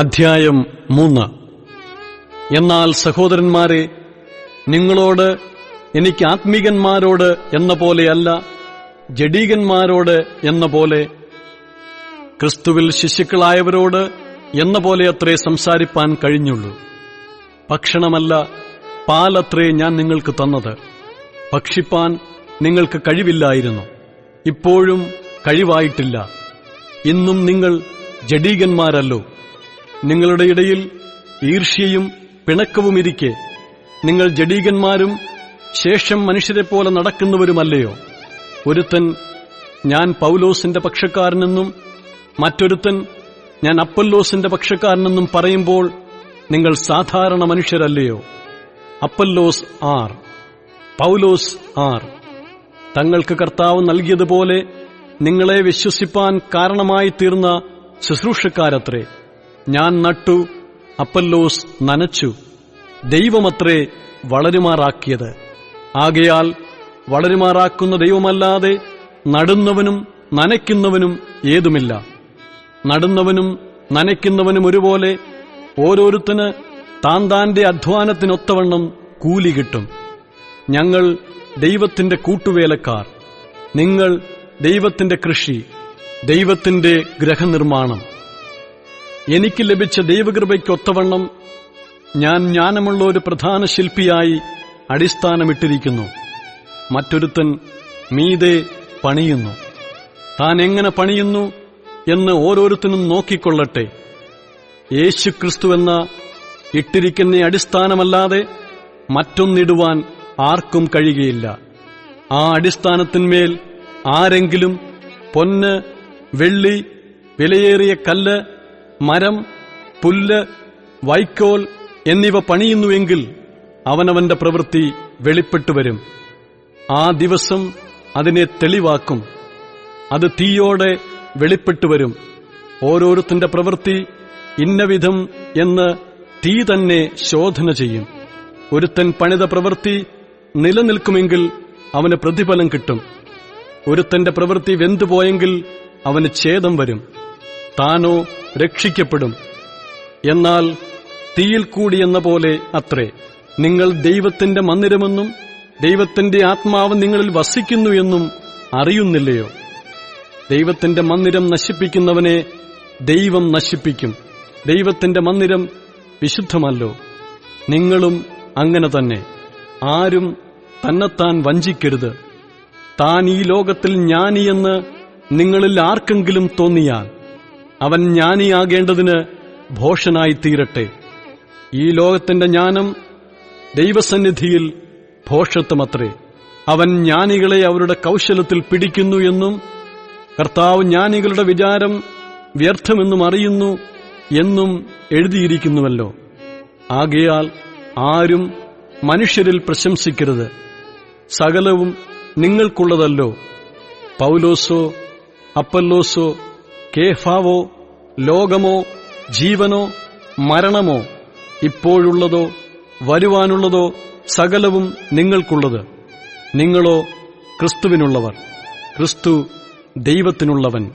അധ്യായം മൂന്ന്. എന്നാൽ സഹോദരന്മാരെ നിങ്ങളോട് എനിക്ക് ആത്മീകന്മാരോട് എന്ന പോലെയല്ല ജഡീകന്മാരോട് എന്ന പോലെ. ക്രിസ്തുവിൽ ശിശുക്കളായവരോട് എന്ന പോലെ അത്രേ സംസാരിപ്പാൻ കഴിഞ്ഞുള്ളൂ. ഭക്ഷണമല്ല പാലത്രേ ഞാൻ നിങ്ങൾക്ക് തന്നത്. ഭക്ഷിപ്പാൻ നിങ്ങൾക്ക് കഴിവില്ലായിരുന്നു. ഇപ്പോഴും കഴിവായിട്ടില്ല. ഇന്നും നിങ്ങൾ ജഡീകന്മാരല്ലോ. നിങ്ങളുടെ ഇടയിൽ ഈർഷ്യയും പിണക്കവും ഇരിക്കെ നിങ്ങൾ ജഡീകന്മാരും ശേഷം മനുഷ്യരെ പോലെ നടക്കുന്നവരുമല്ലയോ? ഒരുത്തൻ ഞാൻ പൗലോസിന്റെ പക്ഷക്കാരനെന്നും മറ്റൊരുത്തൻ ഞാൻ അപ്പല്ലോസിന്റെ പക്ഷക്കാരനെന്നും പറയുമ്പോൾ നിങ്ങൾ സാധാരണ മനുഷ്യരല്ലയോ? അപ്പല്ലോസ് ആർ പൗലോസ് ആർ. തങ്ങൾക്ക് കർത്താവ് നൽകിയതുപോലെ നിങ്ങളെ വിശ്വസിപ്പാൻ കാരണമായി തീർന്ന ശുശ്രൂഷക്കാരത്രേ. ഞാൻ നട്ടു അപ്പല്ലോസ് നനച്ചു. ദൈവമത്രേ വളരുമാറാക്കിയത്. ആകയാൽ വളരുമാറാക്കുന്ന ദൈവമല്ലാതെ നടുന്നവനും നനയ്ക്കുന്നവനും ഏതുമില്ല. നടുന്നവനും നനയ്ക്കുന്നവനും ഒരുപോലെ ഓരോരുത്തന് താൻ താന്റെ അധ്വാനത്തിനൊത്തവണ്ണം കൂലി കിട്ടും. ഞങ്ങൾ ദൈവത്തിന്റെ കൂട്ടുവേലക്കാർ. നിങ്ങൾ ദൈവത്തിന്റെ കൃഷി ദൈവത്തിന്റെ ഗ്രഹനിർമ്മാണം എനിക്ക് ലഭിച്ച ദൈവകൃപയ്ക്കൊത്തവണ്ണം ഞാൻ ജ്ഞാനമുള്ള ഒരു പ്രധാന ശില്പിയായി അടിസ്ഥാനമിട്ടിരിക്കുന്നു. മറ്റൊരുത്തൻ മീതെ പണിയുന്നു. താൻ എങ്ങനെ പണിയുന്നു എന്ന് ഓരോരുത്തനും നോക്കിക്കൊള്ളട്ടെ. യേശു ക്രിസ്തു എന്ന ഇട്ടിരിക്കുന്ന അടിസ്ഥാനമല്ലാതെ മറ്റൊന്നിടുവാൻ ആർക്കും കഴിയുകയില്ല. ആ അടിസ്ഥാനത്തിന്മേൽ ആരെങ്കിലും പൊന്ന് വെള്ളി വിലയേറിയ കല്ല് മരം പുല്ല് വൈക്കോൽ എന്നിവ പണിയുന്നുവെങ്കിൽ അവനവന്റെ പ്രവൃത്തി വെളിപ്പെട്ടുവരും ആ ദിവസം അതിനെ തെളിവാക്കും. അത് തീയോടെ വെളിപ്പെട്ടുവരും ഓരോരുത്തന്റെ പ്രവൃത്തി ഇന്നവിധം എന്ന് തീ തന്നെ ശോധന ചെയ്യും. ഒരുത്തൻ പണിത പ്രവൃത്തി നിലനിൽക്കുമെങ്കിൽ അവന് പ്രതിഫലം കിട്ടും. ഒരുത്തന്റെ പ്രവൃത്തി വെന്തുപോയെങ്കിൽ അവന് ഛേദം വരും. താനോ രക്ഷിക്കപ്പെടും. എന്നാൽ തീയിൽ കൂടി എന്ന പോലെ അത്രേ. നിങ്ങൾ ദൈവത്തിന്റെ മന്ദിരമെന്നും ദൈവത്തിന്റെ ആത്മാവ് നിങ്ങളിൽ വസിക്കുന്നു എന്നും അറിയുന്നില്ലയോ? ദൈവത്തിന്റെ മന്ദിരം നശിപ്പിക്കുന്നവനെ ദൈവം നശിപ്പിക്കും. ദൈവത്തിന്റെ മന്ദിരം വിശുദ്ധമല്ലോ. നിങ്ങളും അങ്ങനെ തന്നെ. ആരും തന്നെത്താൻ വഞ്ചിക്കരുത്. താൻ ഈ ലോകത്തിൽ ജ്ഞാനിയെന്ന് നിങ്ങളിൽ ആർക്കെങ്കിലും തോന്നിയാൽ അവൻ ജ്ഞാനിയാകേണ്ടതിന് ഭോഷനായി തീരട്ടെ ഈ ലോകത്തിന്റെ ജ്ഞാനം ദൈവസന്നിധിയിൽ ഭോഷത്വമത്രേ. അവൻ ജ്ഞാനികളെ അവരുടെ കൗശലത്തിൽ പിടിക്കുന്നു എന്നും കർത്താവ് ജ്ഞാനികളുടെ വിചാരം വ്യർത്ഥമെന്നും അറിയുന്നു എന്നും എഴുതിയിരിക്കുന്നുവല്ലോ. ആകയാൽ ആരും മനുഷ്യരിൽ പ്രശംസിക്കരുത്. സകലവും നിങ്ങൾക്കുള്ളതല്ലോ. പൗലോസോ അപ്പല്ലോസോ കേഫാവോ ലോകമോ ജീവനോ മരണമോ ഇപ്പോഴുള്ളതോ വരുവാനുള്ളതോ സകലവും നിങ്ങൾക്കുള്ളത്. നിങ്ങളോ ക്രിസ്തുവിനുള്ളവർ. ക്രിസ്തു ദൈവത്തിനുള്ളവൻ.